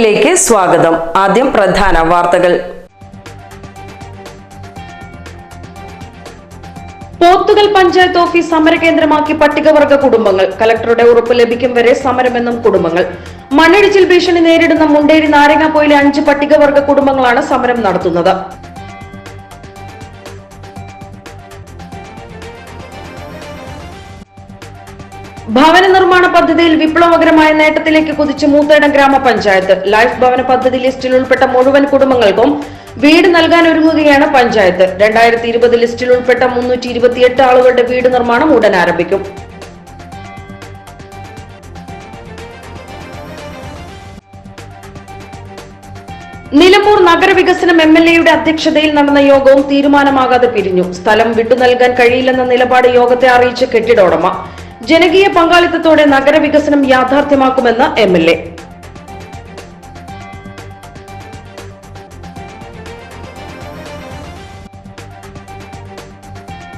പകലിലേക്ക് സ്വാഗതം. ആദ്യം പ്രധാന വാർത്തകൾ. പോത്തുകൽ പഞ്ചായത്ത് ഓഫീസ് സമരകേന്ദ്രമാക്കി പട്ടികവർഗ കുടുംബങ്ങൾ. കലക്ടറുടെ ഉറപ്പ് ലഭിക്കും വരെ സമരമെന്നും കുടുംബങ്ങൾ. മണ്ണിടിച്ചിൽ ഭീഷണി നേരിടുന്ന മുണ്ടേരി നാരങ്ങാപ്പോയിലെ അഞ്ച് പട്ടികവർഗ കുടുംബങ്ങളാണ് സമരം നടത്തുന്നത്. ഭവന നിർമ്മാണ പദ്ധതിയിൽ വിപ്ലവകരമായ നേട്ടത്തിലേക്ക് കുതിച്ച് മൂത്തേടം ഗ്രാമപഞ്ചായത്ത്. ലൈഫ് ഭവന പദ്ധതി ലിസ്റ്റിൽ ഉൾപ്പെട്ട മുഴുവൻ കുടുംബങ്ങൾക്കും വീട് നൽകാൻ ഒരുങ്ങുകയാണ് പഞ്ചായത്ത്. രണ്ടായിരത്തി ഇരുപത് ലിസ്റ്റിൽ ഉൾപ്പെട്ട മുന്നൂറ്റി ഇരുപത്തിയെട്ട് ആളുകളുടെ വീട് നിർമ്മാണം ഉടൻ ആരംഭിക്കും. നിലമ്പൂർ നഗരവികസനം എം എൽ എയുടെ അധ്യക്ഷതയിൽ നടന്ന യോഗവും തീരുമാനമാകാതെ പിരിഞ്ഞു. സ്ഥലം വിട്ടു നൽകാൻ കഴിയില്ലെന്ന നിലപാട് യോഗത്തെ അറിയിച്ച് കെട്ടിട ഉടമ. ജനകീയ പങ്കാളിത്തത്തോടെ നഗരവികസനം യാഥാർത്ഥ്യമാക്കുമെന്ന് എം എൽ എ.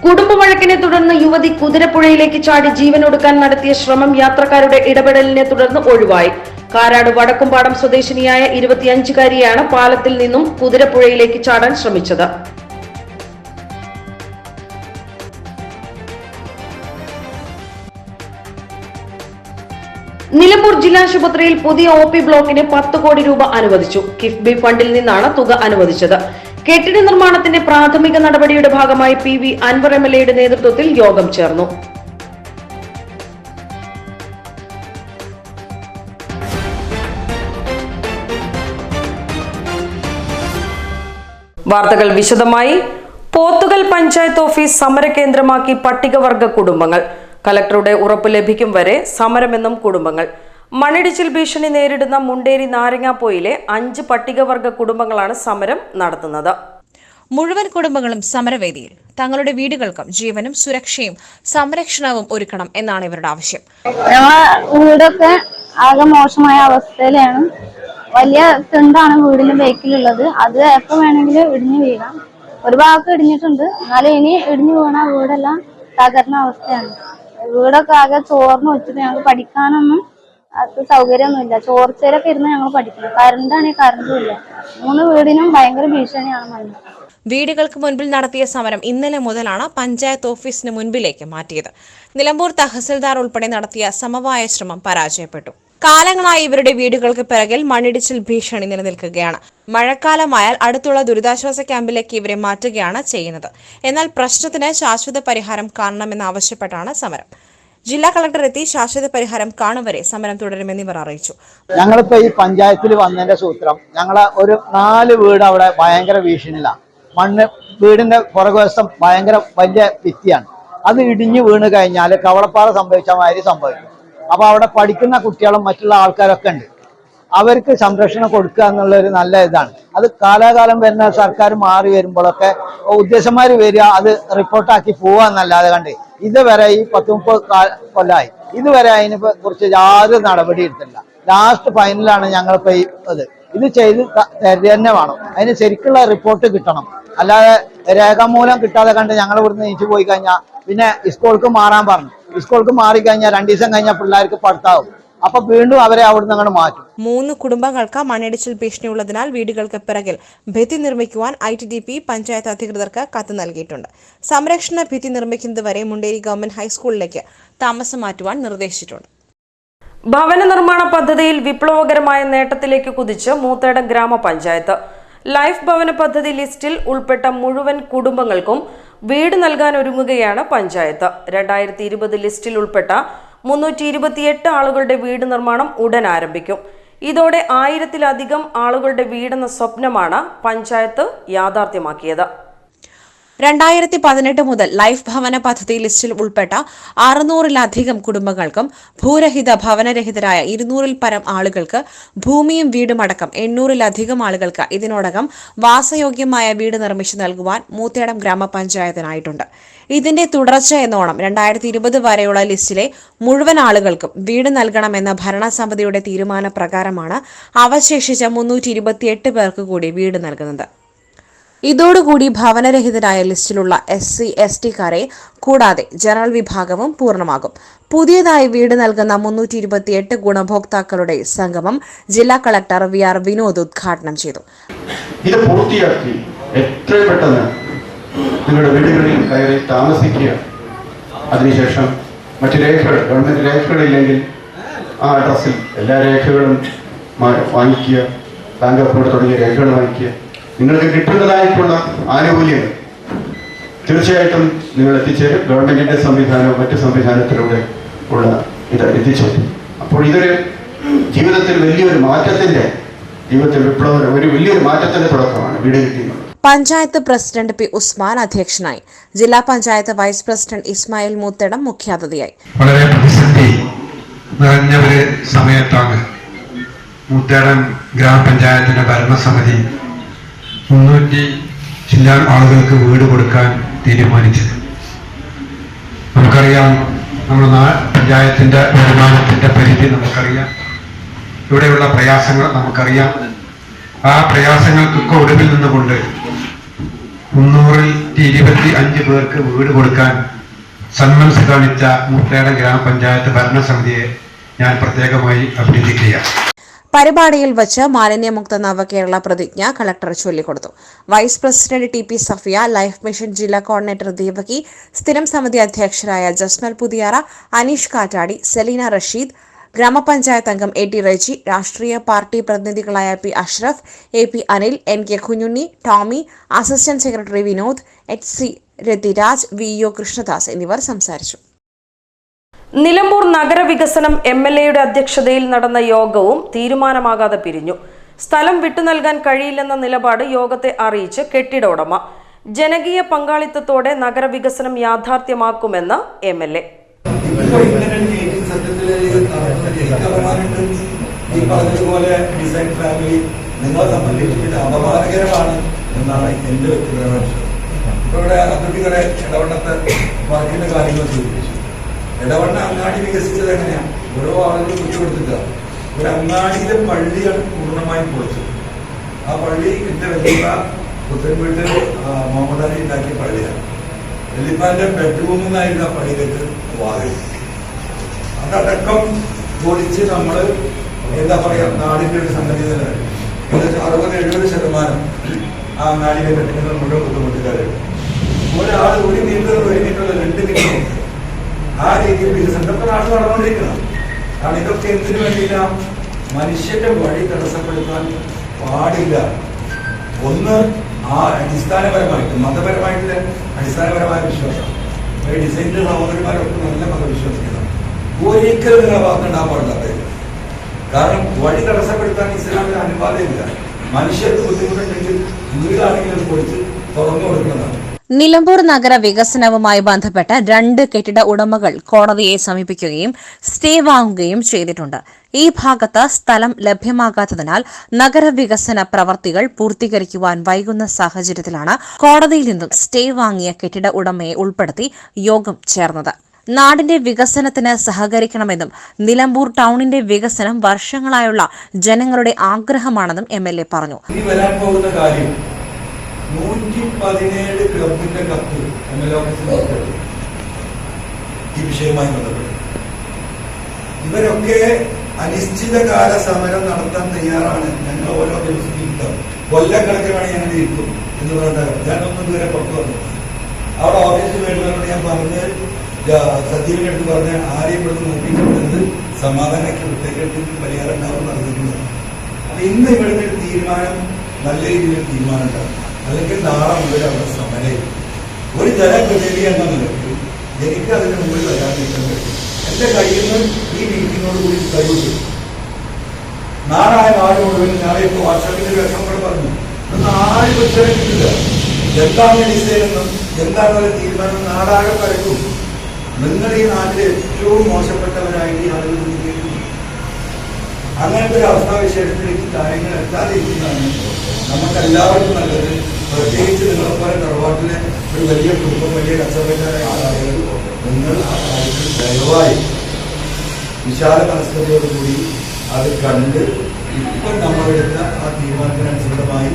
കുടുംബ വഴക്കിനെ തുടർന്ന് യുവതി കുതിരപ്പുഴയിലേക്ക് ചാടി ജീവനൊടുക്കാൻ നടത്തിയ ശ്രമം യാത്രക്കാരുടെ ഇടപെടലിനെ തുടർന്ന് ഒഴിവായി. കാരാട് വടക്കുംപാടം സ്വദേശിനിയായ ഇരുപത്തിയഞ്ചുകാരിയാണ് പാലത്തിൽ നിന്നും കുതിരപ്പുഴയിലേക്ക് ചാടാൻ ശ്രമിച്ചത്. നിലമ്പൂർ ജില്ലാശുപത്രിയിൽ പുതിയ ഒ പി ബ്ലോക്കിന് പത്ത് കോടി രൂപ അനുവദിച്ചു. കിഫ്ബി ഫണ്ടിൽ നിന്നാണ് തുക അനുവദിച്ചത്. കെട്ടിട നിർമ്മാണത്തിന്റെ പ്രാഥമിക നടപടിയുടെ ഭാഗമായി P V Anvar M L എയുടെ നേതൃത്വത്തിൽ യോഗം ചേർന്നു. വാർത്തകൾ വിശദമായി. പോത്തുകൽ പഞ്ചായത്ത് ഓഫീസ് സമരകേന്ദ്രമാക്കി പട്ടികവർഗ കുടുംബങ്ങൾ. കലക്ടറുടെ ഉറപ്പ് ലഭിക്കും വരെ സമരമെന്നും കുടുംബങ്ങൾ. മണ്ണിടിച്ചിൽ ഭീഷണി നേരിടുന്ന മുണ്ടേരി നാരങ്ങാപ്പോയിലെ അഞ്ച് പട്ടികവർഗ കുടുംബങ്ങളാണ് സമരം നടത്തുന്നത്. മുഴുവൻ കുടുംബങ്ങളും സമരവേദിയിൽ. തങ്ങളുടെ വീടുകൾക്കും ജീവനും സുരക്ഷയും സംരക്ഷണവും ഒരുക്കണം എന്നാണ് ഇവരുടെ ആവശ്യം. വീടൊക്കെ ആകെ മോശമായ അവസ്ഥയിലാണ്. വലിയ തിണ്ടാണ് വീടിന്റെ ബേക്കിലുള്ളത്. അത് എപ്പോ വേണമെങ്കിലും ഇടിഞ്ഞു വീഴാം. ഒരു ഭാഗത്ത് ഇടിഞ്ഞിട്ടുണ്ട്. എന്നാലും ഇനി ഇടിഞ്ഞു വീണ വീടെല്ലാം തകർന്ന അവസ്ഥയാണ്. വീടൊക്കെ ആകെ ചോർന്ന് വെച്ചിട്ട് ഞങ്ങൾ പഠിക്കാനൊന്നും അത് സൗകര്യമൊന്നുമില്ല. ചോർച്ചയിലൊക്കെ ഇരുന്ന് ഞങ്ങൾ പഠിക്കണം കറണ്ടാണെങ്കിൽ കറണ്ടും ഇല്ല. മൂന്ന് വീടിനും ഭയങ്കര ഭീഷണിയാണ് മണ്ണ് വീടുകൾക്ക് മുൻപിൽ നടത്തിയ സമരം ഇന്നലെ മുതലാണ് പഞ്ചായത്ത് ഓഫീസിന് മുൻപിലേക്ക് മാറ്റിയത്. നിലമ്പൂർ തഹസിൽദാർ ഉൾപ്പെടെ നടത്തിയ സമവായ ശ്രമം പരാജയപ്പെട്ടു. കാലങ്ങളായി ഇവരുടെ വീടുകൾക്ക് പിറകിൽ മണ്ണിടിച്ചിൽ ഭീഷണി നിലനിൽക്കുകയാണ്. മഴക്കാലമായാൽ അടുത്തുള്ള ദുരിതാശ്വാസ ക്യാമ്പിലേക്ക് ഇവരെ മാറ്റുകയാണ് ചെയ്യുന്നത്. എന്നാൽ പ്രശ്നത്തിന് ശാശ്വത പരിഹാരം കാണണമെന്നാവശ്യപ്പെട്ടാണ് സമരം. ജില്ലാ കളക്ടർ എത്തി ശാശ്വത പരിഹാരം കാണുവരെ സമരം തുടരുമെന്ന് ഇവർ അറിയിച്ചു. ഞങ്ങളിപ്പോ ഈ പഞ്ചായത്തിൽ വന്നതിന്റെ സൂത്രം ഞങ്ങളെ ഒരു നാല് വീട് അവിടെ ഭയങ്കര ഭീഷണിയിലാണ്. മണ്ണ് വീടിന്റെ പുറകുവശം ഭയങ്കര വലിയ ഭിത്തിയാണ്. അത് ഇടിഞ്ഞു വീണ് കഴിഞ്ഞാൽ കവളപ്പാറ സംഭവിച്ച മാതിരി സംഭവിക്കും. അപ്പൊ അവിടെ പഠിക്കുന്ന കുട്ടികളും മറ്റുള്ള ആൾക്കാരൊക്കെ ഉണ്ട്. അവർക്ക് സംരക്ഷണം കൊടുക്കുക എന്നുള്ള ഒരു നല്ല ഇതാണ്. അത് കാലാകാലം വരുന്ന സർക്കാർ മാറി വരുമ്പോഴൊക്കെ ഉദ്ദേശന്മാർ വരിക അത് റിപ്പോർട്ടാക്കി പോവുക എന്നല്ലാതെ കണ്ട് ഇതുവരെ ഈ പത്ത് മുപ്പത് കൊല്ലമായി ഇതുവരെ അതിനെ കുറിച്ച് യാതൊരു നടപടി എടുത്തില്ല ലാസ്റ്റ് ഫൈനലാണ് ഞങ്ങളിപ്പോ ഈ ഇത്. ഇത് ചെയ്ത് തന്നെ വേണം. അതിന് ശരിക്കുള്ള റിപ്പോർട്ട് കിട്ടണം. അല്ലാതെ രേഖാമൂലം കിട്ടാതെ കണ്ട് ഞങ്ങൾ ഇവിടുന്ന് നീച്ചു പോയി കഴിഞ്ഞാൽ പിന്നെ സ്കൂൾക്ക് മാറാൻ പറഞ്ഞു. സ്കൂൾക്ക് മാറിക്കഴിഞ്ഞാൽ രണ്ടു ദിവസം കഴിഞ്ഞാൽ പിള്ളേർക്ക് പഠിത്താവും. അപ്പൊ വീണ്ടും അവരെ അവിടുന്ന് അങ്ങോട്ട് മാറ്റും. മൂന്ന് കുടുംബങ്ങൾക്ക് മണ്ണിടിച്ചിൽ ഭീഷണിയുള്ളതിനാൽ വീടുകൾക്ക് പിറകിൽ ഭിത്തി നിർമ്മിക്കുവാൻ I T D P panchayat അധികൃതർക്ക് കത്ത് നൽകിയിട്ടുണ്ട്. സംരക്ഷണ ഭിത്തി നിർമ്മിക്കുന്നതുവരെ മുണ്ടേരി ഗവൺമെന്റ് ഹൈസ്കൂളിലേക്ക് താമസം മാറ്റുവാൻ നിർദ്ദേശിച്ചിട്ടുണ്ട്. ഭവന നിർമ്മാണ പദ്ധതിയിൽ വിപ്ലവകരമായ നേട്ടത്തിലേക്ക് കുതിച്ച് മൂത്തേടം ഗ്രാമപഞ്ചായത്ത്. ലൈഫ് ഭവന പദ്ധതി ലിസ്റ്റിൽ ഉൾപ്പെട്ട മുഴുവൻ കുടുംബങ്ങൾക്കും വീട് നൽകാൻ ഒരുങ്ങുകയാണ് പഞ്ചായത്ത്. രണ്ടായിരത്തി ഇരുപത് ലിസ്റ്റിൽ ഉൾപ്പെട്ട മുന്നൂറ്റി ഇരുപത്തിയെട്ട് ആളുകളുടെ വീട് നിർമ്മാണം ഉടൻ ആരംഭിക്കും. ഇതോടെ ആയിരത്തിലധികം ആളുകളുടെ വീടെന്ന സ്വപ്നമാണ് പഞ്ചായത്ത് യാഥാർത്ഥ്യമാക്കിയത്. രണ്ടായിരത്തി പതിനെട്ട് മുതൽ ലൈഫ് ഭവന പദ്ധതി ലിസ്റ്റിൽ ഉൾപ്പെട്ട അറുന്നൂറിലധികം കുടുംബങ്ങൾക്കും ഭൂരഹിത ഭവനരഹിതരായ ഇരുന്നൂറിൽ പരം ആളുകൾക്ക് ഭൂമിയും വീടുമടക്കം എണ്ണൂറിലധികം ആളുകൾക്ക് ഇതിനോടകം വാസയോഗ്യമായ വീട് നിർമ്മിച്ചു നൽകുവാൻ മൂത്തേടം ഗ്രാമപഞ്ചായത്തിനായിട്ടുണ്ട്. ഇതിന്റെ തുടർച്ച എന്നോണം രണ്ടായിരത്തി ഇരുപത് വരെയുള്ള ലിസ്റ്റിലെ മുഴുവൻ ആളുകൾക്കും വീട് നൽകണമെന്ന ഭരണസമിതിയുടെ തീരുമാനപ്രകാരമാണ് അവശേഷിച്ച മുന്നൂറ്റി ഇരുപത്തിയെട്ട് പേർക്ക് കൂടി വീട് നൽകുന്നത്. ഇതോടുകൂടി ഭവനരഹിതരായ ലിസ്റ്റിലുള്ള എസ് സി എസ് ടിക്കാരെ കൂടാതെ ജനറൽ വിഭാഗവും പൂർണമാകും. പുതിയതായി വീട് നൽകുന്ന മുന്നൂറ്റി ഇരുപത്തിയെട്ട് ഗുണഭോക്താക്കളുടെ സംഗമം ജില്ലാ കളക്ടർ വി ആർ വിനോദ് ഉദ്ഘാടനം ചെയ്തു. ഇത് പൂർത്തിയാക്കി എത്രയും പെട്ടെന്ന് നിങ്ങളുടെ വീടുകളിൽ കയറി താമസിക്കുക. അതിനുശേഷം മറ്റു രേഖകൾ ഗവൺമെന്റ് രേഖകളില്ലെങ്കിൽ ആ അഡ്രസ്സിൽ എല്ലാ രേഖകളും വാങ്ങിക്കുക. ബാങ്ക് അക്കൗണ്ട് തുടങ്ങിയ രേഖകൾ വാങ്ങിക്കുക. നിങ്ങൾക്ക് കിട്ടുന്നതായിട്ടുള്ള ആനുകൂല്യങ്ങൾ തീർച്ചയായിട്ടും നിങ്ങൾ എത്തിച്ചേരും. ഗവൺമെന്റിന്റെ സംവിധാനവും മറ്റു സംവിധാനത്തിലൂടെ ഉള്ള ഇത് എത്തിച്ചേരും. അപ്പോൾ ഇതൊരു ജീവിതത്തിൽ വലിയൊരു മാറ്റത്തിന്റെ ജീവിതത്തിൽ വിപ്ലവം ഒരു വലിയൊരു മാറ്റത്തിന്റെ തുടക്കമാണ് വീട് കിട്ടിയുള്ളത് പഞ്ചായത്ത് പ്രസിഡന്റ് പി ഉസ്മാൻ അധ്യക്ഷനായി. ജില്ലാ പഞ്ചായത്ത് വൈസ് പ്രസിഡന്റ് ഇസ്മായിൽ മൂത്തടം മുഖ്യാതിഥിയായി. വളരെ പ്രതിസന്ധി നിറഞ്ഞ ഒരു സമയത്താണ് മൂത്തേടം ഗ്രാമപഞ്ചായത്തിന്റെ ഭരണസമിതി മുന്നൂറ്റി ചില ആളുകൾക്ക് വീട് കൊടുക്കാൻ തീരുമാനിച്ചത്. നമുക്കറിയാം നമ്മുടെ പഞ്ചായത്തിന്റെ വരുമാനത്തിന്റെ പരിധി നമുക്കറിയാം. ഇവിടെയുള്ള പ്രയാസങ്ങൾ നമുക്കറിയാം. ആ പ്രയാസങ്ങൾക്കൊക്കെ ഒടുവിൽ നിന്നുകൊണ്ട് മുന്നൂറിൽ ഇരുപത്തി അഞ്ച് പേർക്ക് വീട് കൊടുക്കാൻ സന്മനസ് കാണിച്ച മുട്ടേട ഗ്രാമപഞ്ചായത്ത് ഭരണസമിതിയെ ഞാൻ പ്രത്യേകമായി അഭിനന്ദിക്കുകയാണ്. പരിപാടിയിൽ വച്ച് മാലിന്യമുക്ത നവകേരള പ്രതിജ്ഞ കളക്ടർ ചൊല്ലിക്കൊടുത്തു. Vice president T P Safiya life mission ജില്ലാ കോർഡിനേറ്റർ ദീപകി സ്ഥിരം സമിതി അധ്യക്ഷരായ ജസ്മൽ പുതിയാറ അനീഷ് കാറ്റാടി സെലീന റഷീദ് ഗ്രാമപഞ്ചായത്ത് അംഗം എ ടി റജി രാഷ്ട്രീയ party പ്രതിനിധികളായ P Ashraf A P Anil N K Kunhunni Tomy assistant secretary Vinod H C Rathiraj V O Krishnadas എന്നിവർ സംസാരിച്ചു. നിലമ്പൂർ നഗരവികസനം എം എൽ എയുടെ അധ്യക്ഷതയിൽ നടന്ന യോഗവും തീരുമാനമാകാതെ പിരിഞ്ഞു. സ്ഥലം വിട്ടു നൽകാൻ കഴിയില്ലെന്ന നിലപാട് യോഗത്തെ അറിയിച്ച് കെട്ടിട ഉടമ. ജനകീയ പങ്കാളിത്തത്തോടെ നഗരവികസനം യാഥാർത്ഥ്യമാക്കുമെന്ന് എം എൽ എ. എന്നാണ് എന്റെ വ്യക്തിപരമായ ഇവിടെ അതിർത്തികളെ കാര്യങ്ങൾ ഇടവണ്ണ അങ്ങാടി വികസിച്ചത് എങ്ങനെയാണ് ഓരോ ആളുകൾ കുറ്റപ്പെടുത്തില്ല ഒരു അങ്ങാടിയിലെ പള്ളിയാണ് പൂർണമായും പൊളിച്ചത്. ആ പള്ളി എന്റെ വലിയ പുത്തൻവീട്ടിൽ മുഹമ്മദ് അലി ഉണ്ടാക്കിയ പള്ളിയാണ്. വെല്ലിപ്പാന്റെ ബെഡ്റൂമിൽ നിന്നായിരുന്നു ആ പള്ളിയിലേക്ക് വാതിൽ അതടക്കം പൊളിച്ച് നമ്മൾ എന്താ പറയാ നാടിന്റെ ഒരു സംഗതി തന്നെ. ഏകദേശം അറുപത് എഴുപത് ശതമാനം ആ നാടിന്റെ കെട്ടിടങ്ങൾ മുഴുവൻ ബുദ്ധിമുട്ടുകാരുണ്ട് ഒരാൾ ഒരു മീറ്റർ ഒരു മീറ്റർ രണ്ട് മീറ്റർ. ആ രീതിയിൽ വികസനം നാട് നടന്നുകൊണ്ടിരിക്കണം കാരണം ഇതൊക്കെ എന്തിനു വേണ്ടിയില്ല മനുഷ്യന്റെ വഴി തടസ്സപ്പെടുത്താൻ പാടില്ല. ഒന്ന് ആ അടിസ്ഥാനപരമായിട്ട് മതപരമായിട്ട് അടിസ്ഥാനപരമായ വിശ്വാസം. ഈ ഡിസൈനിന്റെ സഹോദരന്മാരൊക്കെ നല്ല മതവിശ്വാസികളാണ്. ഒരിക്കലും നിങ്ങളെ ഭാഗത്തുണ്ടാകാൻ പാടില്ല കാരണം വഴി തടസ്സപ്പെടുത്താൻ ഇസ്ലാമിന് അനുവാദമില്ല. മനുഷ്യർക്ക് ബുദ്ധിമുട്ടുണ്ടെങ്കിൽ വീടാണെങ്കിൽ അത് പൊളിച്ച് തുറന്നു കൊടുക്കുന്നതാണ് നിലമ്പൂർ നഗര വികസനവുമായി ബന്ധപ്പെട്ട് രണ്ട് കെട്ടിട ഉടമകൾ കോടതിയെ സമീപിക്കുകയും സ്റ്റേ വാങ്ങുകയും ചെയ്തിട്ടുണ്ട്. ഈ ഭാഗത്ത് സ്ഥലം ലഭ്യമാകാത്തതിനാൽ നഗരവികസന പ്രവർത്തികൾ പൂർത്തീകരിക്കുവാൻ വൈകുന്ന സാഹചര്യത്തിലാണ് കോടതിയിൽ നിന്നും സ്റ്റേ വാങ്ങിയ കെട്ടിട ഉടമയെ ഉൾപ്പെടുത്തി യോഗം ചേർന്നത്. നാടിന്റെ വികസനത്തിന് സഹകരിക്കണമെന്നും നിലമ്പൂർ ടൗണിന്റെ വികസനം വർഷങ്ങളായുള്ള ജനങ്ങളുടെ ആഗ്രഹമാണെന്നും എം എൽ എ പറഞ്ഞു. പതിനേഴ് ക്ലബിന്റെ കത്ത് എം എൽ ഓഫീസിൽ ഈ വിഷയവുമായി ബന്ധപ്പെട്ട്. ഇവരൊക്കെ അനിശ്ചിതകാല സമരം നടത്താൻ തയ്യാറാണ്. ഞങ്ങൾ ഓരോ ദിവസം ഇരിക്കാം. കൊല്ലക്കണക്കിനാണ് ഞങ്ങൾ ഇരിക്കും എന്ന് പറഞ്ഞാൽ ഞാനൊന്നും ഇതുവരെ പുറത്തു വന്നു അവിടെ ഓഫീസിൽ വരുന്നവരോട് ഞാൻ പറഞ്ഞ് സജീവിന്റെ അടുത്ത് പറഞ്ഞ ആരെയും ഇവിടുന്ന് നോക്കിയിട്ടുണ്ടെന്ന് സമാധാനಕ್ಕೆ പ്രത്യേകിച്ച് പരിഹാരം ഉണ്ടാവും നടന്നിട്ടുള്ളത് അപ്പൊ ഇന്ന് ഇവിടുന്ന് ഒരു തീരുമാനം നല്ല രീതിയിൽ തീരുമാനം ഉണ്ടാവും അല്ലെങ്കിൽ നാളെ മുതൽ അവിടെ സമരം ഒരു ജനപ്രതിനിധി എന്ന നിലയ്ക്ക് എനിക്ക് അതിന് മുമ്പിൽ വരാതിരിക്കാൻ കഴിയും എന്റെ കയ്യിൽ നിന്ന് ഈ മീറ്റിങ്ങോട് കൂടി കഴിവ് നാളായ നാട് മുഴുവൻ നാളെ ഇപ്പോൾ വാട്സാപ്പിന്റെ വേഷം കൂടെ പറഞ്ഞു. ഇന്ന് ആരും എന്താണ് ഡിസൈൻ എന്നും എന്താണ് ഒരു തീരുമാനം? നാടാകെ പരക്കും. നിങ്ങൾ ഈ നാട്ടിലെ ഏറ്റവും മോശപ്പെട്ടവരായി ആളുകൾ അങ്ങനത്തെ ഒരു അവസ്ഥാവിശേഷത്തിലേക്ക് കാര്യങ്ങൾ എത്താതിരിക്കുന്നതാണ് നമുക്ക് എല്ലാവർക്കും നല്ലത് പ്രത്യേകിച്ച് നിങ്ങളെ പോലെ തറവാട്ടിലെ ഒരു വലിയ കുടുംബം വലിയ കച്ചവടക്കാരായ ആളുകൾ നിങ്ങൾ ആ കാര്യത്തിൽ ദയവായി വിശാല മനസ്സിലോടുകൂടി അത് കണ്ട് ഇപ്പം നമ്മളെടുത്ത ആ തീരുമാനത്തിനനുസൃതമായി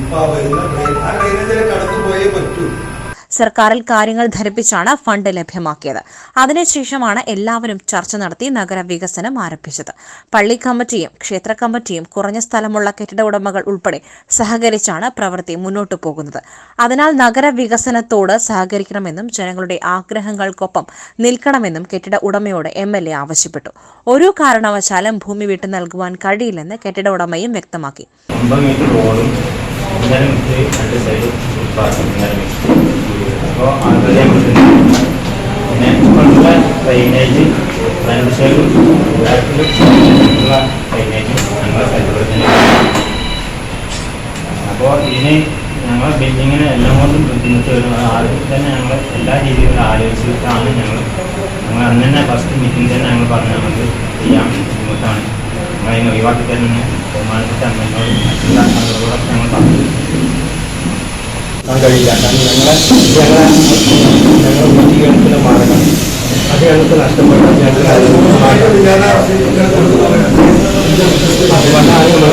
ഇപ്പൊ ആ വരുന്ന ആ ഡ്രെയിനേജിൽ കടന്നു പോയേ പറ്റൂ. സർക്കാരിൽ കാര്യങ്ങൾ ധരിപ്പിച്ചാണ് ഫണ്ട് ലഭ്യമാക്കിയത്. അതിനുശേഷമാണ് എല്ലാവരും ചർച്ച നടത്തി നഗരവികസനം ആരംഭിച്ചത്. പള്ളി കമ്മിറ്റിയും ക്ഷേത്ര കമ്മിറ്റിയും കുറഞ്ഞ സ്ഥലമുള്ള കെട്ടിട ഉടമകൾ ഉൾപ്പെടെ സഹകരിച്ചാണ് പ്രവൃത്തി മുന്നോട്ടു പോകുന്നത്. അതിനാൽ നഗരവികസനത്തോട് സഹകരിക്കണമെന്നും ജനങ്ങളുടെ ആഗ്രഹങ്ങൾക്കൊപ്പം നിൽക്കണമെന്നും കെട്ടിട ഉടമയോട് എം എൽ എ ആവശ്യപ്പെട്ടു. ഒരു കാരണവശാലും ഭൂമി വിട്ടു നൽകുവാൻ കഴിയില്ലെന്ന് കെട്ടിട ഉടമയും വ്യക്തമാക്കി. അപ്പോൾ നമുക്ക് പിന്നെ ഇപ്പോഴുള്ള രണ്ട് സൈഡും ബാക്കിലും ഉള്ള ഞങ്ങളെ തന്നെ അപ്പോൾ ഇതിന് ഞങ്ങൾ ബിൽഡിങ്ങിന് എല്ലാം കൊണ്ടും ബുദ്ധിമുട്ട് വരും ആദ്യം തന്നെ ഞങ്ങൾ എല്ലാ രീതിയിലും ആലോചിച്ചിട്ടാണ് ഞങ്ങൾ ഞങ്ങൾ അന്ന് തന്നെ ഫസ്റ്റ് മീറ്റിംഗ് തന്നെ ഞങ്ങൾ പറഞ്ഞു നമുക്ക് ചെയ്യാൻ ബുദ്ധിമുട്ടാണ്. ഞങ്ങൾ അതിന് ഒഴിവാക്കി തന്നെ ബഹുമാനപ്പെട്ട അമ്മയോട് മറ്റുള്ള ആളുകളോടൊക്കെ ഞങ്ങൾ പറഞ്ഞു. കാണാൻ കഴിയില്ല. കാരണം ഞങ്ങളെ ഞങ്ങളെ ഞങ്ങൾ ഉപജീവനത്തിന്റെ മാർഗം അത് ഞങ്ങൾക്ക് നഷ്ടപ്പെട്ട. ഞങ്ങൾക്ക് അത് അതുകൊണ്ടാണ് നമ്മൾ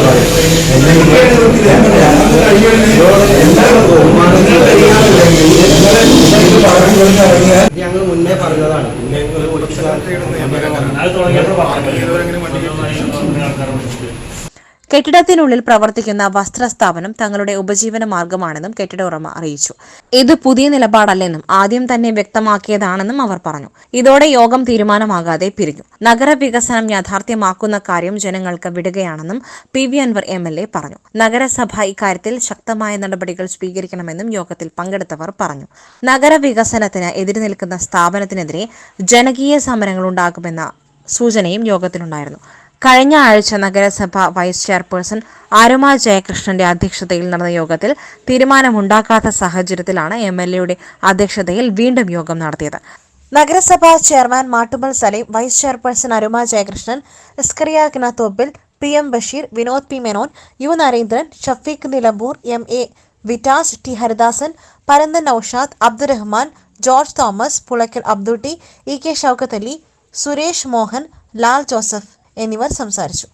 പറയുന്നത് ഞങ്ങൾ മുന്നേ പറഞ്ഞതാണ് മുന്നേ പറഞ്ഞു കെട്ടിടത്തിനുള്ളിൽ പ്രവർത്തിക്കുന്ന വസ്ത്രസ്ഥാപനം തങ്ങളുടെ ഉപജീവന മാർഗമാണെന്നും കെട്ടിട ഉടമ അറിയിച്ചു. ഇത് പുതിയ നിലപാടല്ലെന്നും ആദ്യം തന്നെ വ്യക്തമാക്കിയതാണെന്നും അവർ പറഞ്ഞു. ഇതോടെ യോഗം തീരുമാനമാകാതെ പിരിഞ്ഞു. നഗരവികസനം യാഥാർത്ഥ്യമാക്കുന്ന കാര്യം ജനങ്ങൾക്ക് വിടുകയാണെന്നും P V Anvar M L A പറഞ്ഞു. നഗരസഭ ഇക്കാര്യത്തിൽ ശക്തമായ നടപടികൾ സ്വീകരിക്കണമെന്നും യോഗത്തിൽ പങ്കെടുത്തവർ പറഞ്ഞു. നഗരവികസനത്തിന് എതിര് നിൽക്കുന്ന സ്ഥാപനത്തിനെതിരെ ജനകീയ സമരങ്ങൾ ഉണ്ടാകുമെന്ന സൂചനയും യോഗത്തിലുണ്ടായിരുന്നു. കഴിഞ്ഞ ആഴ്ച നഗരസഭ വൈസ് ചെയർപേഴ്സൺ അരുമ ജയകൃഷ്ണന്റെ അധ്യക്ഷതയിൽ നടന്ന യോഗത്തിൽ തീരുമാനമുണ്ടാക്കാത്ത സാഹചര്യത്തിലാണ് എം എൽ എയുടെ അധ്യക്ഷതയിൽ വീണ്ടും യോഗം നടത്തിയത്. നഗരസഭാ chairman Mattummal Saleem vice chairperson Aruma Jayakrishnan Iskariya Kinathoppil P M Basheer Vinod P Menon U Narendran Shafeeq Nilambur M A Vittas T Haridasan Paranthan Noushad Abdurahman George Thomas Pulaykkal Abdutty E K Shoukath Suresh Mohan Lal Joseph എന്നിവർ സംസാരിച്ചു.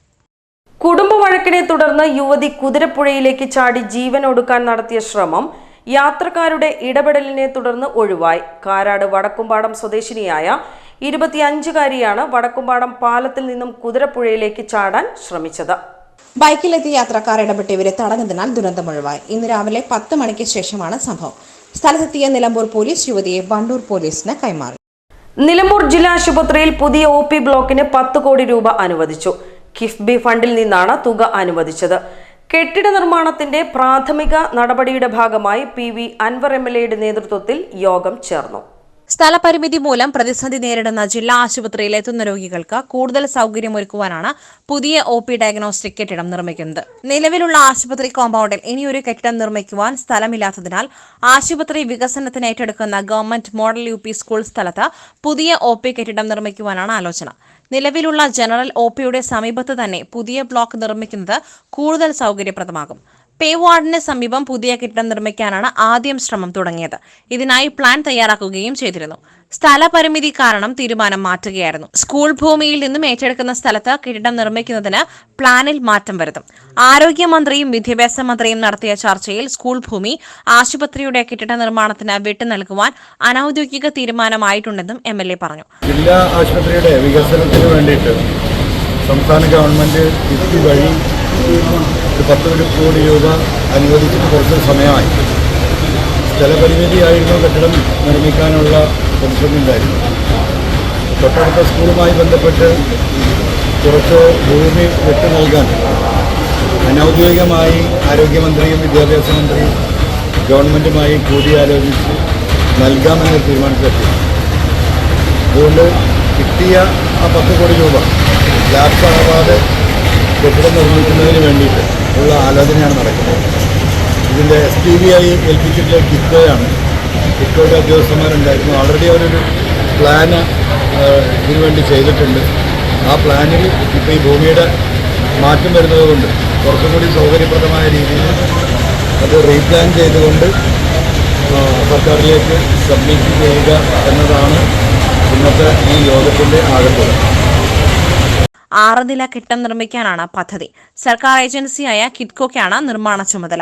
കുടുംബ വഴക്കിനെ തുടർന്ന് യുവതി കുതിരപ്പുഴയിലേക്ക് ചാടി ജീവൻ ഒടുക്കാൻ നടത്തിയ ശ്രമം യാത്രക്കാരുടെ ഇടപെടലിനെ തുടർന്ന് ഒഴിവായി. കാരാട് വടക്കുംപാടം സ്വദേശിനിയായ ഇരുപത്തിയഞ്ചുകാരിയാണ് വടക്കുംപാടം പാലത്തിൽ നിന്നും കുതിരപ്പുഴയിലേക്ക് ചാടാൻ ശ്രമിച്ചത്. ബൈക്കിലെത്തിയ യാത്രക്കാർ ഇടപെട്ട് ഇവരെ തടഞ്ഞതിനാൽ ദുരന്തം ഒഴിവായി. ഇന്ന് രാവിലെ പത്ത് മണിക്ക് ശേഷമാണ് സംഭവം. സ്ഥലത്തെത്തിയ നിലമ്പൂർ പോലീസ് യുവതിയെ വണ്ടൂർ പോലീസിന് കൈമാറി. നിലമ്പൂർ ജില്ലാ ആശുപത്രിയിൽ പുതിയ ഒ പി ബ്ലോക്കിന് പത്ത് കോടി രൂപ അനുവദിച്ചു. കിഫ്ബി ഫണ്ടിൽ നിന്നാണ് തുക അനുവദിച്ചത്. കെട്ടിട നിർമ്മാണത്തിന്റെ പ്രാഥമിക നടപടിയുടെ ഭാഗമായി P V Anvar M L എയുടെ നേതൃത്വത്തിൽ യോഗം ചേർന്നു. സ്ഥലപരിമിതി മൂലം പ്രതിസന്ധി നേരിടുന്ന ജില്ലാ ആശുപത്രിയിൽ എത്തുന്ന രോഗികൾക്ക് കൂടുതൽ സൗകര്യമൊരുക്കുവാനാണ് പുതിയ ഒ പി ഡയഗ്നോസ്റ്റിക് കെട്ടിടം നിർമ്മിക്കുന്നത്. നിലവിലുള്ള ആശുപത്രി കോമ്പൗണ്ടിൽ ഇനിയൊരു കെട്ടിടം നിർമ്മിക്കുവാൻ സ്ഥലമില്ലാത്തതിനാൽ ആശുപത്രി വികസനത്തിന് ഏറ്റെടുക്കുന്ന government model U P school സ്ഥലത്ത് പുതിയ ഒ പി കെട്ടിടം നിർമ്മിക്കുവാനാണ് ആലോചന. നിലവിലുള്ള ജനറൽ ഒ പിയുടെ സമീപത്ത് തന്നെ പുതിയ ബ്ലോക്ക് നിർമ്മിക്കുന്നത് കൂടുതൽ സൗകര്യപ്രദമാകും. പേ വാർഡിന് സമീപം പുതിയ കെട്ടിടം നിർമ്മിക്കാനാണ് ആദ്യം ശ്രമം തുടങ്ങിയത്. ഇതിനായി പ്ലാൻ തയ്യാറാക്കുകയും ചെയ്തിരുന്നു. സ്ഥലപരിമിതി കാരണം തീരുമാനം മാറ്റുകയായിരുന്നു. സ്കൂൾ ഭൂമിയിൽ നിന്നും ഏറ്റെടുക്കുന്ന സ്ഥലത്ത് കെട്ടിടം നിർമ്മിക്കുന്നതിന് പ്ലാനിൽ മാറ്റം വരുത്തും. ആരോഗ്യമന്ത്രിയും വിദ്യാഭ്യാസ മന്ത്രിയും നടത്തിയ ചർച്ചയിൽ സ്കൂൾ ഭൂമി ആശുപത്രിയുടെ കെട്ടിട നിർമ്മാണത്തിന് വിട്ടു നൽകുവാൻ അനൌദ്യോഗിക തീരുമാനമായിട്ടുണ്ടെന്നും എം എൽ എ പറഞ്ഞു. ജില്ലാ ആശുപത്രിയുടെ വികസനത്തിന് വേണ്ടിയിട്ട് സംസ്ഥാന ഗവൺമെന്റ് കിഫ്ബി വഴി ഒരു പത്ത് കോടി രൂപ അനുവദിച്ചിട്ട് കുറച്ച് സമയമായി. സ്ഥലപരിമിതിയായിരുന്നു കെട്ടിടം നിർമ്മിക്കാനുള്ള പരിശ്രമമുണ്ടായിരുന്നു തൊട്ടടുത്ത സ്കൂളുമായി ബന്ധപ്പെട്ട് കുറച്ച് ഭൂമി വിട്ടു നൽകാൻ അനൗദ്യോഗികമായി ആരോഗ്യമന്ത്രിയും വിദ്യാഭ്യാസ മന്ത്രിയും ഗവൺമെന്റുമായി കൂടിയാലോചിച്ച് നൽകാമെന്ന് തീരുമാനത്തിലെത്തി അതുകൊണ്ട് കിട്ടിയ ആ പത്ത് കോടി രൂപ ലാപ്സ് കെട്ടിടം നിർമ്മിക്കുന്നതിന് വേണ്ടിയിട്ട് ഉള്ള ആലോചനയാണ് നടക്കുന്നത്. ഇതിന്റെ എസ് ടി ബി ആയി ഏൽപ്പിച്ചിട്ടുള്ള കിറ്റോയാണ് കിറ്റോയുടെ ഉദ്യോഗസ്ഥന്മാരുണ്ടായിരുന്നു. ഓൾറെഡി അവരൊരു പ്ലാന് ഇതിനു വേണ്ടി ചെയ്തിട്ടുണ്ട്. ആ പ്ലാനിൽ ഇപ്പോൾ ഈ ഭൂമിയുടെ മാറ്റം വരുന്നത് കൊണ്ട് കുറച്ചും കൂടി സൗകര്യപ്രദമായ രീതിയിൽ അത് റീപ്ലാൻ ചെയ്തുകൊണ്ട് സർക്കാരിലേക്ക് സബ്മിറ്റ് ചെയ്യുക എന്നതാണ് ഇന്നത്തെ ഈ യോഗത്തിന്റെ ആകത്തുക. ആറ് നില കെട്ടിടം നിർമ്മിക്കാനാണ് പദ്ധതി. സർക്കാർ ഏജൻസിയായ കിറ്റ്കോയ്ക്കാണ് നിർമ്മാണ ചുമതല.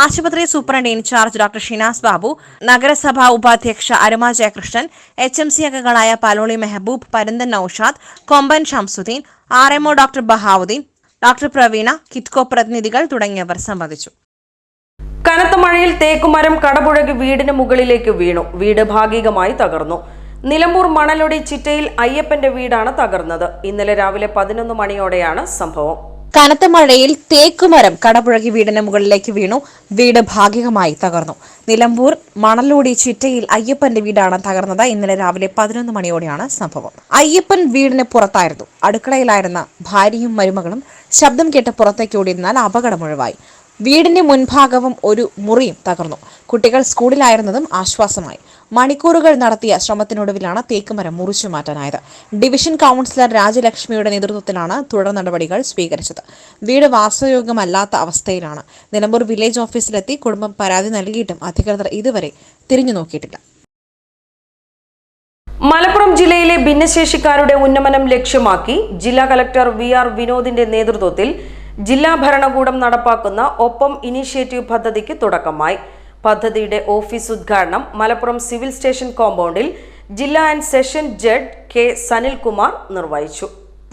ആശുപത്രി superintendent in charge doctor Shinas Babu നഗരസഭാ ഉപാധ്യക്ഷ അരുമ ജയകൃഷ്ണൻ എച്ച് എം സി അംഗങ്ങളായ Paloli Mehboob Paranthan Noushad Komban Shamsuddin R M O doctor Bahauddin doctor Praveena Kitco പ്രതിനിധികൾ തുടങ്ങിയവർ സംബന്ധിച്ചു. കനത്ത മഴയിൽ തേക്കുമരം കടപുഴകി വീടിന് മുകളിലേക്ക് വീണു. വീട് ഭാഗികമായി തകർന്നു. നിലമ്പൂർ മണലൊടി ചിറ്റയിൽ അയ്യപ്പന്റെ വീടാണ് തകർന്നത്. ഇന്നലെ രാവിലെ പതിനൊന്ന് മണിയോടെയാണ് സംഭവം. കനത്ത മഴയിൽ തേക്കുമരം കടപുഴകി വീടിന് മുകളിലേക്ക് വീണു. വീട് ഭാഗികമായി തകർന്നു. നിലമ്പൂർ മണലൂടി ചിറ്റയിൽ അയ്യപ്പന്റെ വീടാണ് തകർന്നത്. ഇന്നലെ രാവിലെ പതിനൊന്ന് മണിയോടെയാണ് സംഭവം. അയ്യപ്പൻ വീടിന് പുറത്തായിരുന്നു. അടുക്കളയിലായിരുന്ന ഭാര്യയും മരുമകളും ശബ്ദം കേട്ട് പുറത്തേക്ക് ഓടിയിരുന്നാൽ അപകടമൊഴിവായി വീടിന്റെ മുൻഭാഗവും ഒരു മുറിയും തകർന്നു. കുട്ടികൾ സ്കൂളിലായിരുന്നതും ആശ്വാസമായി. മണിക്കൂറുകൾ നടത്തിയ ശ്രമത്തിനൊടുവിലാണ് തേക്കുമരം മുറിച്ചു മാറ്റാനായത്. ഡിവിഷൻ കൗൺസിലർ രാജലക്ഷ്മിയുടെ നേതൃത്വത്തിലാണ് തുടർ നടപടികൾ സ്വീകരിച്ചത്. വീട് വാസയോഗ്യമല്ലാത്ത അവസ്ഥയിലാണ്. നിലമ്പൂർ വില്ലേജ് ഓഫീസിലെത്തി കുടുംബം പരാതി നൽകിയിട്ടും അധികൃതർ ഇതുവരെ തിരിഞ്ഞു നോക്കിയിട്ടില്ല. മലപ്പുറം ജില്ലയിലെ ഭിന്നശേഷിക്കാരുടെ ഉന്നമനം ലക്ഷ്യമാക്കി ജില്ലാ കലക്ടർ വി ആർ വിനോദിന്റെ നേതൃത്വത്തിൽ ജില്ലാ ഭരണകൂടം നടപ്പാക്കുന്ന ഒപ്പം ഇനീഷ്യേറ്റീവ് പദ്ധതിക്ക് തുടക്കമായി. പദ്ധതിയുടെ ഓഫീസ് ഉദ്ഘാടനം മലപ്പുറം സിവിൽ സ്റ്റേഷൻ കോമ്പൗണ്ടിൽ ജില്ലാ and session judge K Sanilkumar നിർവഹിച്ചു.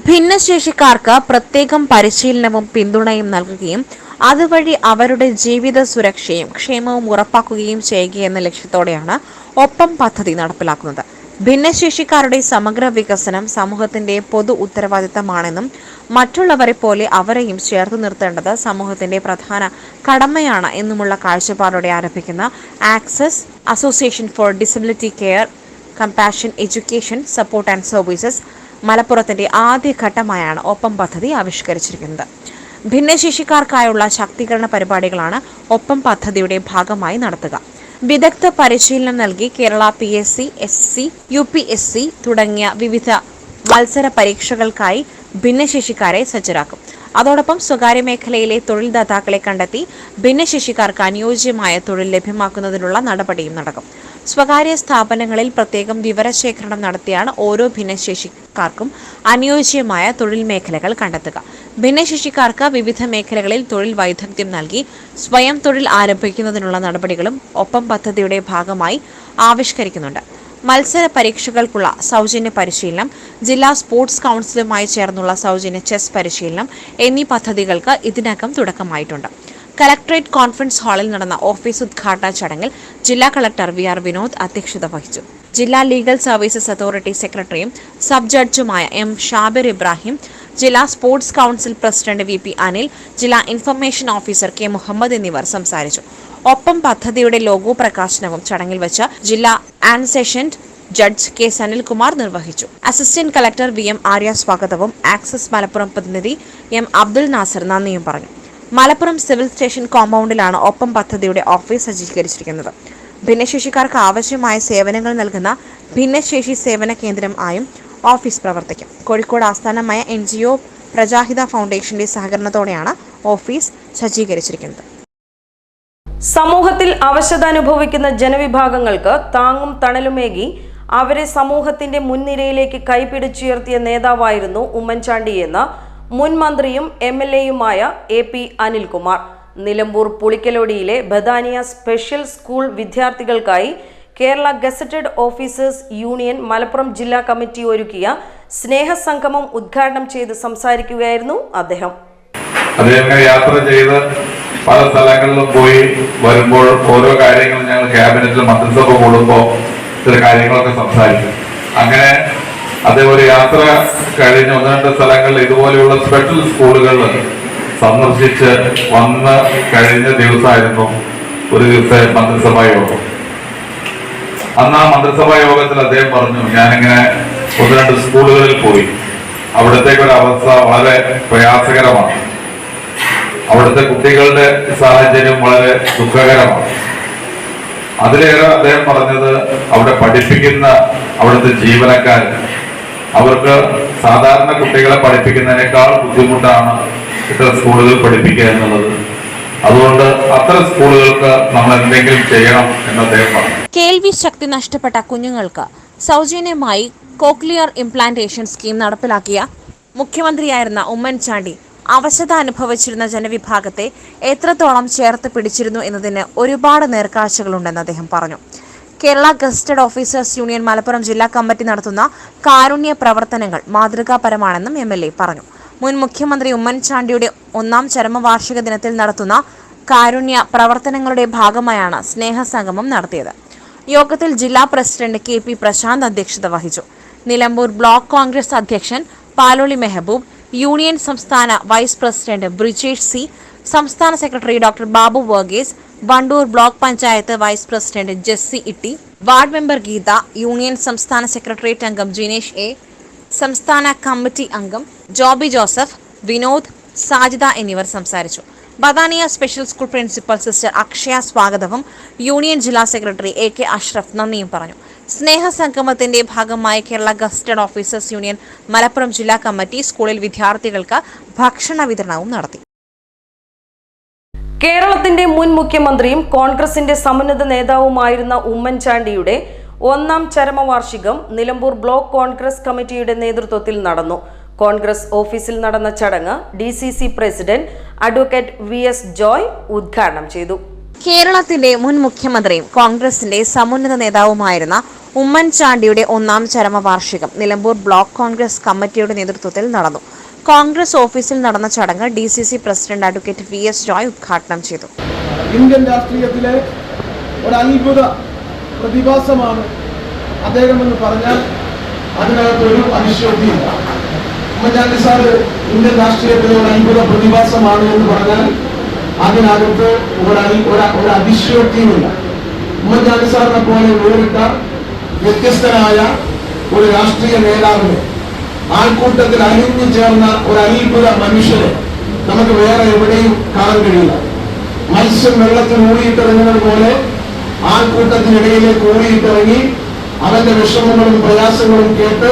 ഭിന്നശേഷിക്കാർക്ക് പ്രത്യേകം പരിശീലനവും പിന്തുണയും നൽകുകയും അതുവഴി അവരുടെ ജീവിത സുരക്ഷയും ക്ഷേമവും ഉറപ്പാക്കുകയും ചെയ്യുകയെന്ന ലക്ഷ്യത്തോടെയാണ് ഒപ്പം പദ്ധതി നടപ്പിലാക്കുന്നത്. ഭിന്നശേഷിക്കാരുടെ സമഗ്ര വികസനം സമൂഹത്തിന്റെ പൊതു ഉത്തരവാദിത്തമാണെന്നും മറ്റുള്ളവരെ പോലെ അവരെയും ചേർത്ത് നിർത്തേണ്ടത് സമൂഹത്തിന്റെ പ്രധാന കടമയാണ് എന്നുമുള്ള കാഴ്ചപ്പാടോടെ ആരംഭിക്കുന്ന access association for disability care compassion education support and services മലപ്പുറത്തിന്റെ ആദ്യഘട്ടമായാണ് ഒപ്പം പദ്ധതി ആവിഷ്കരിച്ചിരിക്കുന്നത്. ഭിന്നശേഷിക്കാർക്കായുള്ള ശാക്തീകരണ പരിപാടികളാണ് ഒപ്പം പദ്ധതിയുടെ ഭാഗമായി നടത്തുക. വിദഗ്ധ പരിശീലനം നൽകി Kerala P S C S C U P S C തുടങ്ങിയ വിവിധ മത്സര പരീക്ഷകൾക്കായി ഭിന്നശേഷിക്കാരെ സജ്ജരാക്കും. അതോടൊപ്പം സ്വകാര്യ മേഖലയിലെ തൊഴിൽദാതാക്കളെ കണ്ടെത്തി ഭിന്നശേഷിക്കാർക്ക് അനുയോജ്യമായ തൊഴിൽ ലഭ്യമാക്കുന്നതിനുള്ള നടപടിയും നടക്കും. സ്വകാര്യ സ്ഥാപനങ്ങളിൽ പ്രത്യേകം വിവരശേഖരണം നടത്തിയാണ് ഓരോ ഭിന്നശേഷിക്കാർക്കും അനുയോജ്യമായ തൊഴിൽ മേഖലകൾ കണ്ടെത്തുക. ഭിന്നശേഷിക്കാർക്ക് വിവിധ മേഖലകളിൽ തൊഴിൽ വൈദഗ്ധ്യം നൽകി സ്വയം തൊഴിൽ ആരംഭിക്കുന്നതിനുള്ള നടപടികളും ഒപ്പം പദ്ധതിയുടെ ഭാഗമായി ആവിഷ്കരിക്കുന്നുണ്ട്. മത്സര പരീക്ഷകൾക്കുള്ള സൗജന്യ പരിശീലനം ജില്ലാ സ്പോർട്സ് കൗൺസിലുമായി ചേർന്നുള്ള സൗജന്യ ചെസ് പരിശീലനം എന്നീ പദ്ധതികൾക്ക് ഇതിനകം തുടക്കമായിട്ടുണ്ട്. കലക്ടറേറ്റ് കോൺഫറൻസ് ഹാളിൽ നടന്ന ഓഫീസ് ഉദ്ഘാടന ചടങ്ങിൽ ജില്ലാ കളക്ടർ വി ആർ വിനോദ് അധ്യക്ഷത വഹിച്ചു. ജില്ലാ ലീഗൽ സർവീസസ് അതോറിറ്റി സെക്രട്ടറിയും സബ് ജഡ്ജുമായ എം ഷാബിർ ഇബ്രാഹിം ജില്ലാ sports council president V P Anil ജില്ലാ ഇൻഫർമേഷൻ ഓഫീസർ കെ മുഹമ്മദ് എന്നിവർ സംസാരിച്ചു. ഒപ്പം പദ്ധതിയുടെ ലോഗോ പ്രകാശനവും ചടങ്ങിൽ വെച്ച് ജില്ലാ ആൻസെഷൻഡ് ജഡ്ജ് കെ സനിൽകുമാർ നിർവഹിച്ചു. Assistant collector V M Arya സ്വാഗതവും ആക്സസ് മലപ്പുറം പ്രതിനിധി എം അബ്ദുൽ നാസർ നന്ദിയും പറഞ്ഞു. മലപ്പുറം സിവിൽ സ്റ്റേഷൻ കോമ്പൗണ്ടിലാണ് ഒപ്പം പദ്ധതിയുടെ ഓഫീസ് സജ്ജീകരിച്ചിരിക്കുന്നത്. ഭിന്നശേഷിക്കാർക്ക് ആവശ്യമായ സേവനങ്ങൾ നൽകുന്ന ഭിന്നശേഷി സേവന കേന്ദ്രം ആയും ഓഫീസ് പ്രവർത്തിക്കും. കോഴിക്കോട് ആസ്ഥാനമായ എൻ ജി ഒ പ്രജാഹിത ഫൗണ്ടേഷന്റെ സഹകരണത്തോടെയാണ് ഓഫീസ് സജ്ജീകരിച്ചിരിക്കുന്നത്. സമൂഹത്തിൽ അവശത അനുഭവിക്കുന്ന ജനവിഭാഗങ്ങൾക്ക് താങ്ങും തണലുമേകി അവരെ സമൂഹത്തിന്റെ മുൻനിരയിലേക്ക് കൈപിടിച്ചുയർത്തിയ നേതാവായിരുന്നു ഉമ്മൻചാണ്ടി എന്ന് മുൻ മന്ത്രിയും എം എൽ എയുമായ എ പി അനിൽകുമാർ. നിലമ്പൂർ പുളിക്കലോടിയിലെ ബദാനിയ സ്പെഷ്യൽ സ്കൂൾ വിദ്യാർത്ഥികൾക്കായി Kerala gazetted officers union Malappuram ജില്ലാ കമ്മിറ്റി ഒരുക്കിയ സ്നേഹസംഗമം ഉദ്ഘാടനം ചെയ്ത് സംസാരിക്കുകയായിരുന്നു അദ്ദേഹം. യാത്ര ചെയ്ത് പല സ്ഥലങ്ങളിലും പോയി വരുമ്പോൾ ഓരോ കാര്യങ്ങളും ഞങ്ങൾ ക്യാബിനറ്റിൽ മന്ത്രിസഭ കൂടുമ്പോൾ ചില കാര്യങ്ങളൊക്കെ സംസാരിക്കും. അങ്ങനെ ഒരു യാത്ര കഴിഞ്ഞ് ഒന്ന് രണ്ട് സ്ഥലങ്ങളിൽ ഇതുപോലെയുള്ള സ്പെഷ്യൽ സ്കൂളുകൾ സന്ദർശിച്ച് വന്ന് കഴിഞ്ഞ ദിവസമായിരുന്നു ഒരു ദിവസത്തെ മന്ത്രിസഭാ യോഗം. അന്ന് ആ മന്ത്രിസഭാ യോഗത്തിൽ അദ്ദേഹം പറഞ്ഞു ഞാനിങ്ങനെ ഒന്ന് രണ്ട് സ്കൂളുകളിൽ പോയി. അവിടത്തേക്ക് ഒരു അവസ്ഥ വളരെ പ്രയാസകരമാണ്. അവിടുത്തെ കുട്ടികളുടെ സാഹചര്യം വളരെ ദുഃഖകരമാണ്. അതിലേറെ അദ്ദേഹം പറഞ്ഞത് അവിടെ പഠിപ്പിക്കുന്ന അവിടുത്തെ ജീവനക്കാർ അവർക്ക് സാധാരണ കുട്ടികളെ പഠിപ്പിക്കുന്നതിനേക്കാൾ ബുദ്ധിമുട്ടാണ് ഇത്തരം സ്കൂളുകൾ പഠിപ്പിക്കുക എന്നുള്ളത്. അതുകൊണ്ട് അത്തരം സ്കൂളുകൾക്ക് നമ്മൾ എന്തെങ്കിലും ചെയ്യണം എന്ന് അദ്ദേഹം പറഞ്ഞു. കേൾവി ശക്തി നഷ്ടപ്പെട്ട കുഞ്ഞുങ്ങൾക്ക് സൗജന്യമായി കോക്ലിയർ ഇംപ്ലാന്റേഷൻ സ്കീം നടപ്പിലാക്കിയ മുഖ്യമന്ത്രിയായിരുന്ന ഉമ്മൻചാണ്ടി അവശത അനുഭവിച്ചിരുന്ന ജനവിഭാഗത്തെ എത്രത്തോളം ചേർത്ത് പിടിച്ചിരുന്നു എന്നതിന് ഒരുപാട് നേർക്കാഴ്ചകളുണ്ടെന്ന് അദ്ദേഹം പറഞ്ഞു. Kerala gazetted officers union Malappuram ജില്ലാ കമ്മിറ്റി നടത്തുന്ന കാരുണ്യ പ്രവർത്തനങ്ങൾ മാതൃകാപരമാണെന്നും എം എൽ എ പറഞ്ഞു. മുൻ മുഖ്യമന്ത്രി ഉമ്മൻചാണ്ടിയുടെ ഒന്നാം ചരമവാർഷിക ദിനത്തിൽ നടത്തുന്ന കാരുണ്യ പ്രവർത്തനങ്ങളുടെ ഭാഗമായാണ് സ്നേഹസംഗമം നടത്തിയത്. യോഗത്തിൽ ജില്ലാ പ്രസിഡന്റ് കെ പി പ്രശാന്ത് അധ്യക്ഷത വഹിച്ചു. നിലമ്പൂർ ബ്ലോക്ക് കോൺഗ്രസ് അധ്യക്ഷൻ പാലോളി മെഹബൂബ് യൂണിയൻ സംസ്ഥാന വൈസ് പ്രസിഡന്റ് ബ്രിജേഷ് സി സംസ്ഥാന secretary doctor Babu Varghese Wandoor block panchayat vice president Jessy Itty ward member Geetha union സംസ്ഥാന സെക്രട്ടേറിയറ്റ് അംഗം ജിനേഷ് എ സംസ്ഥാന കമ്മിറ്റി അംഗം ജോബി ജോസഫ് വിനോദ് സാജിദ എന്നിവർ സംസാരിച്ചു. Badaniya special school principal sister Akshaya സ്വാഗതവും യൂണിയൻ ജില്ലാ സെക്രട്ടറി എ കെ അഷ്റഫ് നന്ദിയും പറഞ്ഞു. സ്നേഹ സംഗമത്തിന്റെ ഭാഗമായി Kerala gazetted officers union Malappuram ജില്ലാ കമ്മിറ്റി സ്കൂളിൽ വിദ്യാർത്ഥികൾക്ക് ഭക്ഷണ വിതരണവും നടത്തി. കേരളത്തിന്റെ മുൻ മുഖ്യമന്ത്രിയും കോൺഗ്രസിന്റെ സമുന്നത നേതാവുമായിരുന്ന ഉമ്മൻചാണ്ടിയുടെ ഒന്നാം ചരമവാർഷികം നിലമ്പൂർ ബ്ലോക്ക് കോൺഗ്രസ് കമ്മിറ്റിയുടെ നേതൃത്വത്തിൽ നടന്നു. കോൺഗ്രസ് ഓഫീസിൽ നടന്ന ചടങ്ങ് D C C president advocate V S Joy ഉദ്ഘാടനം ചെയ്തു. കേരളത്തിന്റെ മുൻ മുഖ്യമന്ത്രിയും കോൺഗ്രസിന്റെ സമുന്നത നേതാവുമായിരുന്ന ഉമ്മൻചാണ്ടിയുടെ ഒന്നാം ചരമവാർഷികം നിലമ്പൂർ ബ്ലോക്ക് കോൺഗ്രസ് കമ്മിറ്റിയുടെ നേതൃത്വത്തിൽ നടന്നു. കോൺഗ്രസ് ഓഫീസിൽ നടന്ന ചടങ്ങ് D C C president advocate V S Joy ഉദ്ഘാടനം ചെയ്തു. ഇന്ത്യൻ രാഷ്ട്രീയത്തിലെ ഒരു അത്ഭുത പ്രതിഭാസമാണ് അദ്ദേഹം എന്ന് പറഞ്ഞാൽ അതിനകത്ത് ഒരു അതിശയോക്തിയില്ല ഉമ്മൻചാണ്ടി സാറ് ഇന്ത്യൻ രാഷ്ട്രീയത്തിലെ ഒരു അത്ഭുത പ്രതിഭാസമാണ് എന്ന് പറഞ്ഞാൽ അതിനകത്ത് ഒരു അതി- ഒരു- ഒരു അതിശയോക്തിയുമില്ല. ഉമ്മൻചാണ്ടി സാറിനെ പോലെ വേറിട്ട വ്യത്യസ്തനായ ഒരു രാഷ്ട്രീയ നേതാവിനെ ആൾക്കൂട്ടത്തിൽ അലിഞ്ഞു ചേർന്ന ഒരു അത്ഭുത മനുഷ്യനെ നമുക്ക് വേറെ എവിടെയും കാണാൻ കഴിയില്ല. മത്സ്യം വെള്ളത്തിൽ ഊറിയിട്ടിറങ്ങുന്നത് പോലെ ആൾക്കൂട്ടത്തിനിടയിലേക്ക് ഊറിയിട്ടിറങ്ങി അവന്റെ വിഷമങ്ങളും പ്രയാസങ്ങളും കേട്ട്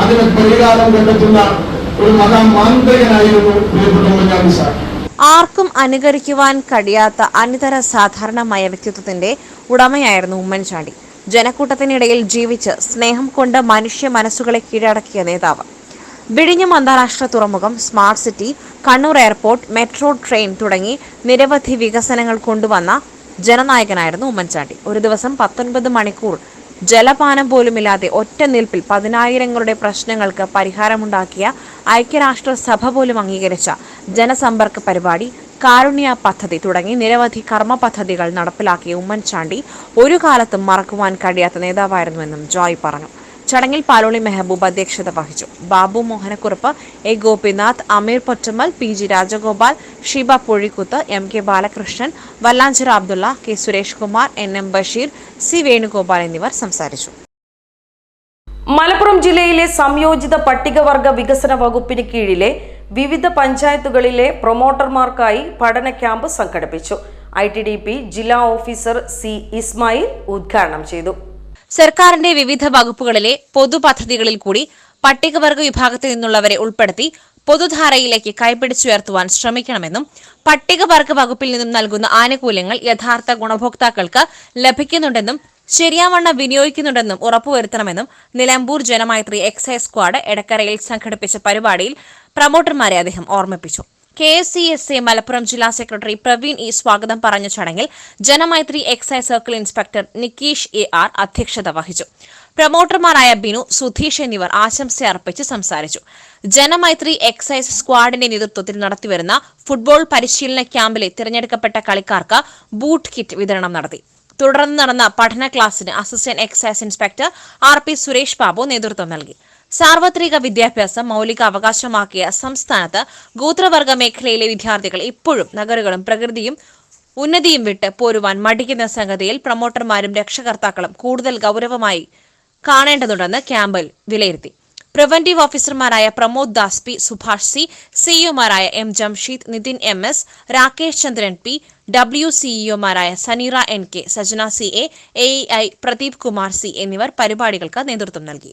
അതിന് പരിഹാരം കണ്ടെത്തുന്ന ഒരു മഹാമാന്ത്രികനായിരുന്നു പ്രിയപ്പെട്ട ഉമ്മൻചാണ്ടി സാർ. ആർക്കും അനുകരിക്കുവാൻ കഴിയാത്ത അനിതര സാധാരണമായ വ്യക്തിത്വത്തിന്റെ ഉടമയായിരുന്നു ഉമ്മൻചാണ്ടി. ജനക്കൂട്ടത്തിനിടയിൽ ജീവിച്ച് സ്നേഹം കൊണ്ട് മനുഷ്യ മനസ്സുകളെ കീഴടക്കിയ നേതാവ്. വിഴിഞ്ഞം അന്താരാഷ്ട്ര തുറമുഖം smart city Kannur airport metro train തുടങ്ങി നിരവധി വികസനങ്ങൾ കൊണ്ടുവന്ന ജനനായകനായിരുന്നു ഉമ്മൻചാണ്ടി. ഒരു ദിവസം പത്തൊൻപത് മണിക്കൂർ ജലപാനം പോലുമില്ലാതെ ഒറ്റ നിൽപ്പിൽ പതിനായിരങ്ങളുടെ പ്രശ്നങ്ങൾക്ക് പരിഹാരമുണ്ടാക്കിയ ഐക്യരാഷ്ട്രസഭ പോലും അംഗീകരിച്ച ജനസമ്പർക്ക പരിപാടി കാരുണ്യ പദ്ധതി തുടങ്ങി നിരവധി കർമ്മ പദ്ധതികൾ നടപ്പിലാക്കിയ ഉമ്മൻചാണ്ടി ഒരു കാലത്തും മറക്കുവാൻ കഴിയാത്ത നേതാവായിരുന്നുവെന്നും ജോയ് പറഞ്ഞു. ചടങ്ങിൽ പാലോളി മെഹബൂബ് അധ്യക്ഷത വഹിച്ചു. Babu Mohanakkurup A Gopinath Ameer Pottammal P G Rajagopal Sheeba Pozhikkuth M K Balakrishnan Vallanchira Abdulla K Suresh Kumar N M Basheer C Venugopal എന്നിവർ സംസാരിച്ചു. മലപ്പുറം ജില്ലയിലെ സംയോജിത പട്ടികവർഗ വികസന വകുപ്പിന് കീഴിലെ വിവിധ പഞ്ചായത്തുകളിലെ പ്രൊമോട്ടർമാർക്കായി പഠന ക്യാമ്പ് സംഘടിപ്പിച്ചു. ഐ ടി ഡി പി ജില്ലാ ഓഫീസർ സി ഇസ്മായിൽ ഉദ്ഘാടനം ചെയ്തു. സർക്കാരിന്റെ വിവിധ വകുപ്പുകളിലെ പൊതുപദ്ധതികളിൽ കൂടി പട്ടികവർഗ വിഭാഗത്തിൽ നിന്നുള്ളവരെ ഉൾപ്പെടുത്തി പൊതുധാരയിലേക്ക് കൈപിടിച്ചുയർത്തുവാൻ ശ്രമിക്കണമെന്നും പട്ടികവർഗ വകുപ്പിൽ നിന്നും നൽകുന്ന ആനുകൂല്യങ്ങൾ യഥാർത്ഥ ഗുണഭോക്താക്കൾക്ക് ലഭിക്കുന്നുണ്ടെന്നും ശരിയാവണ്ണം വിനിയോഗിക്കുന്നുണ്ടെന്നും ഉറപ്പുവരുത്തണമെന്നും നിലമ്പൂർ ജനമൈത്രി എക്സൈസ് സ്ക്വാഡ് എടക്കരയിൽ സംഘടിപ്പിച്ച പരിപാടിയിൽ പ്രമോട്ടർമാരെ അദ്ദേഹം ഓർമ്മിപ്പിച്ചു. K S C S A Malappuram ജില്ലാ സെക്രട്ടറി പ്രവീൺ ഇ സ്വാഗതം പറഞ്ഞ ചടങ്ങിൽ Janamaithri excise circle inspector Nikeesh A R അധ്യക്ഷത വഹിച്ചു. പ്രമോട്ടർമാരായ ബിനു സുധീഷ് എന്നിവർ ആശംസ അർപ്പിച്ച് സംസാരിച്ചു. ജനമൈത്രി എക്സൈസ് സ്ക്വാഡിന്റെ നേതൃത്വത്തിൽ നടത്തിവരുന്ന ഫുട്ബോൾ പരിശീലന ക്യാമ്പിലെ തിരഞ്ഞെടുക്കപ്പെട്ട കളിക്കാർക്ക് ബൂട്ട് കിറ്റ് വിതരണം നടത്തി. തുടർന്ന് നടന്ന പഠന ക്ലാസിന് assistant excise inspector R P Suresh Babu നേതൃത്വം നൽകി. സാർവത്രിക വിദ്യാഭ്യാസം മൗലിക അവകാശമാക്കിയ സംസ്ഥാനത്ത് ഗോത്രവർഗ മേഖലയിലെ വിദ്യാർത്ഥികൾ ഇപ്പോഴും നഗരങ്ങളും പ്രകൃതിയും ഉന്നതിയും വിട്ട് പോരുവാൻ മടിക്കുന്ന സംഗതിയിൽ പ്രൊമോട്ടർമാരും രക്ഷകർത്താക്കളും കൂടുതൽ ഗൗരവമായി കാണേണ്ടതുണ്ടെന്ന് ക്യാമ്പിൽ വിലയിരുത്തി. പ്രിവന്റീവ് ഓഫീസർമാരായ Pramod Das P Subhash C സിഇഒമാരായ M Jamsheed Nithin M S Rakesh Chandran P W സിഇഒമാരായ Saneera N K Sajana C A A Pradeep Kumar C എന്നിവർ പരിപാടികൾക്ക് നേതൃത്വം നൽകി.